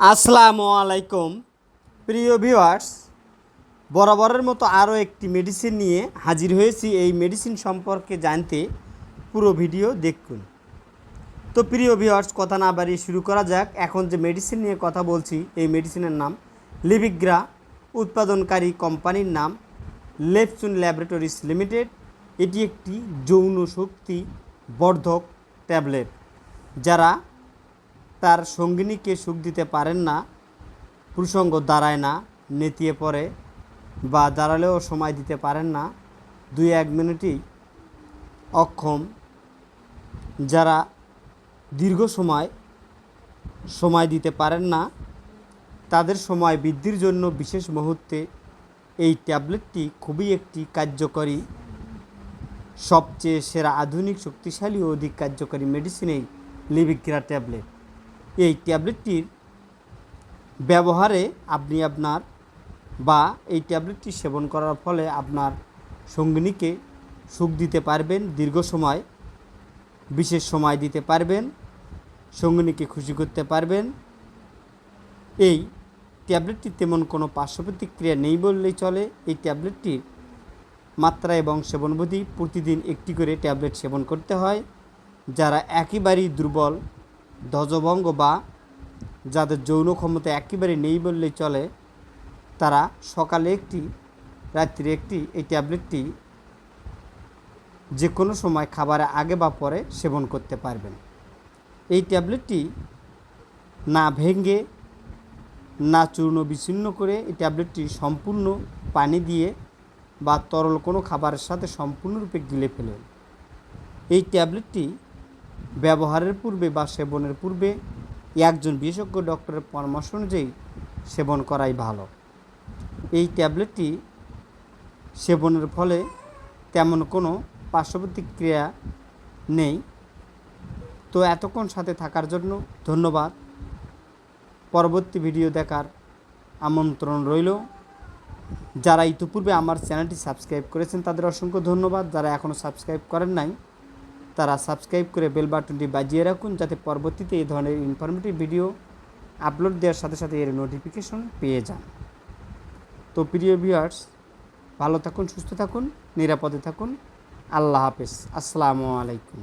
আসসালামু আলাইকুম। প্রিয় ভিউয়ার্স, বরাবরের মতো আরও একটি মেডিসিন নিয়ে হাজির হয়েছি। এই মেডিসিন সম্পর্কে জানতে পুরো ভিডিও দেখুন। তো প্রিয় ভিউয়ার্স, কথা না বাড়িয়ে শুরু করা যাক। এখন যে মেডিসিন নিয়ে কথা বলছি, এই মেডিসিনের নাম লিবিগ্রা উৎপাদনকারী কোম্পানির নাম লেপসুন ল্যাবরেটরিজ লিমিটেড এটি একটি যৌন শক্তি বর্ধক ট্যাবলেট, যারা তার সঙ্গিনীকে সুখ দিতে পারেন না, প্রসঙ্গ দাঁড়ায় না, নেতিয়ে পড়ে বা দাঁড়ালেও সময় দিতে পারেন না। দুই এক মিনিটই অক্ষম, যারা দীর্ঘ সময় সময় দিতে পারেন না, তাদের সময় বৃদ্ধির জন্য বিশেষ মুহূর্তে এই ট্যাবলেটটি খুবই একটি কার্যকরী, সবচেয়ে সেরা, আধুনিক, শক্তিশালী ও অধিক কার্যকরী মেডিসিন এই লিবিগ্রা ট্যাবলেট এই ট্যাবলেটটির ব্যবহারে আপনি আপনার বা এই ট্যাবলেটটি সেবন করার ফলে আপনার সঙ্গিনীকে সুখ দিতে পারবেন, দীর্ঘ সময়, বিশেষ সময় দিতে পারবেন, সঙ্গিনীকে খুশি করতে পারবেন। এই ট্যাবলেটটি তেমন কোনো পার্শ্ব প্রতিক্রিয়া নেই বললেই চলে। এই ট্যাবলেটটির মাত্রা এবং সেবনবিধি প্রতিদিন একটি করে ট্যাবলেট সেবন করতে হয়, যারা একেবারেই দুর্বল ধ্বজভঙ্গ বা যাদের যৌন ক্ষমতা একেবারে নেই বললেই চলে, তারা সকালে একটি রাত্রে একটি এই ট্যাবলেটটি যে কোনো সময় খাবারের আগে বা পরে সেবন করতে পারবেন। এই ট্যাবলেটটি না ভেঙে, না চূর্ণ বিচ্ছিন্ন করে এই ট্যাবলেটটি সম্পূর্ণ পানি দিয়ে বা তরল কোনো খাবারের সাথে সম্পূর্ণরূপে গিলে ফেলেন। এই ট্যাবলেটটি ব্যবহারের পূর্বে বা সেবনের পূর্বে একজন বিশেষজ্ঞ ডক্টরের পরামর্শ অনুযায়ী সেবন করাই ভালো। এই ট্যাবলেটটি সেবনের ফলে তেমন কোনো পার্শ্ব প্রতিক্রিয়া নেই। তো এতক্ষণ সাথে থাকার জন্য ধন্যবাদ। পরবর্তী ভিডিও দেখার আমন্ত্রণ রইল। যারা ইতিপূর্বে আমার চ্যানেলটি সাবস্ক্রাইব করেছেন তাদের অসংখ্য ধন্যবাদ। যারা এখনও সাবস্ক্রাইব করেন নাই তারা সাবস্ক্রাইব করে বেল বাটনটি বাজিয়ে রাখুন যাতে পরবর্তীতে এই ধরনের ইনফরমেটিভ ভিডিও আপলোড দেওয়ার সাথে সাথে এর নোটিফিকেশন পেয়ে যান। তো প্রিয় ভিউয়ার্স ভালো থাকুন, সুস্থ থাকুন, নিরাপদে থাকুন। আল্লাহ হাফেজ। আসসালামু আলাইকুম।